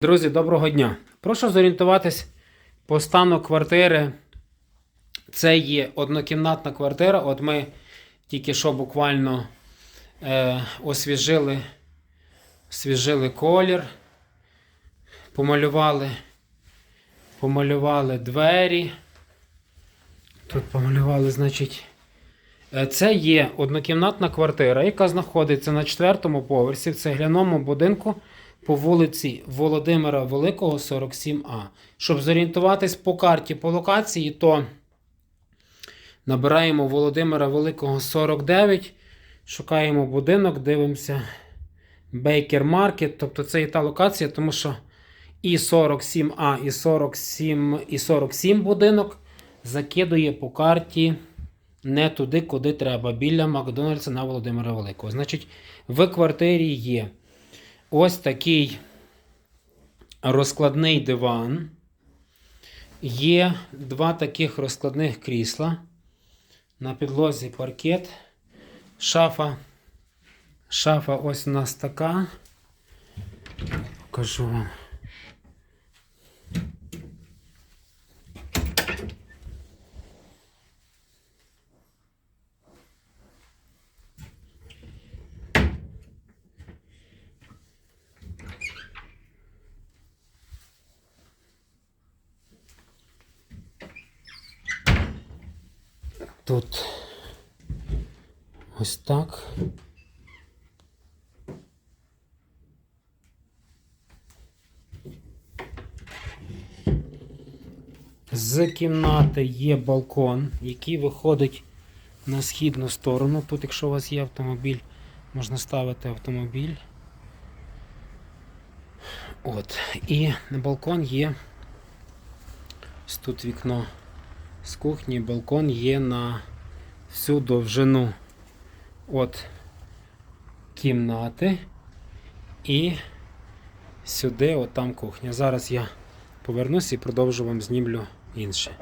Друзі, доброго дня. Прошу зорієнтуватись по стану квартири. Це є однокімнатна квартира. От ми тільки що буквально е, освіжили, освіжили колір, помалювали, помалювали двері. Тут помалювали, значить. Е, Це є однокімнатна квартира, яка знаходиться на четвертому поверсі в цегляному будинку по вулиці Володимира Великого, 47А. Щоб зорієнтуватись по карті по локації, то набираємо Володимира Великого 49, шукаємо будинок, дивимося Бейкер Маркет. Тобто це і та локація, тому що і 47А, і 47, і 47 будинок закидує по карті не туди, куди треба, біля Макдональдса на Володимира Великого. Значить, в квартирі є ось такий розкладний диван. Є два таких розкладних крісла. На підлозі паркет. Шафа. Шафа ось у нас така. Покажу вам. Тут ось так. З кімнати є балкон, який виходить на східну сторону. Тут, якщо у вас є автомобіль, можна ставити автомобіль. От. І на балкон є. Ось тут вікно з кухні, балкон є на всю довжину от кімнати і сюди, от там кухня. Зараз я повернусь і продовжу вам знімлю інше.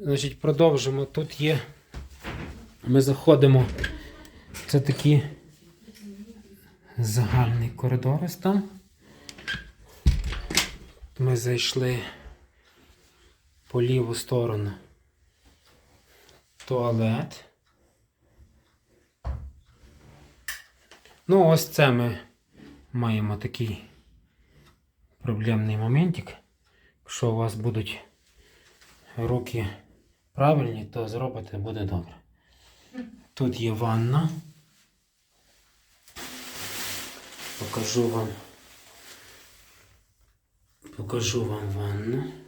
Значить, продовжимо. Тут є. Ми заходимо. Це такий загальний коридор ось там. Ми зайшли по ліву сторону туалет. Ну, ось це ми маємо такий проблемний моментик. Якщо у вас будуть руки правильні, то зробити буде добре. Тут є ванна. Покажу вам. Покажу вам ванну.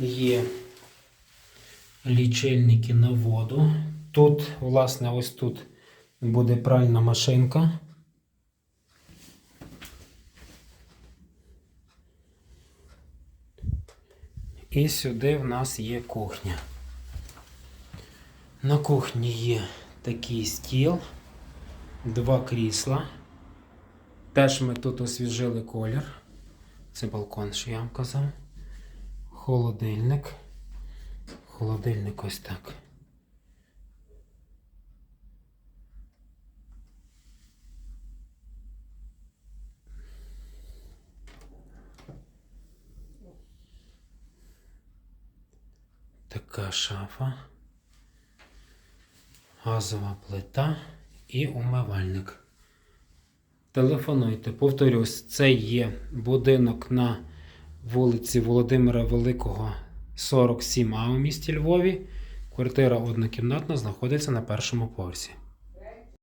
Є лічильники на воду. Тут, власне, ось тут буде пральна машинка. І сюди в нас є кухня. На кухні є такий стіл, два крісла. Теж ми тут освіжили колір. Це балкон, що я вам казав. Холодильник. Холодильник ось так. Така шафа, газова плита і умивальник. Телефонуйте, повторюсь, це є будинок на вулиці Володимира Великого, 47А у місті Львові. Квартира однокімнатна знаходиться на першому поверсі.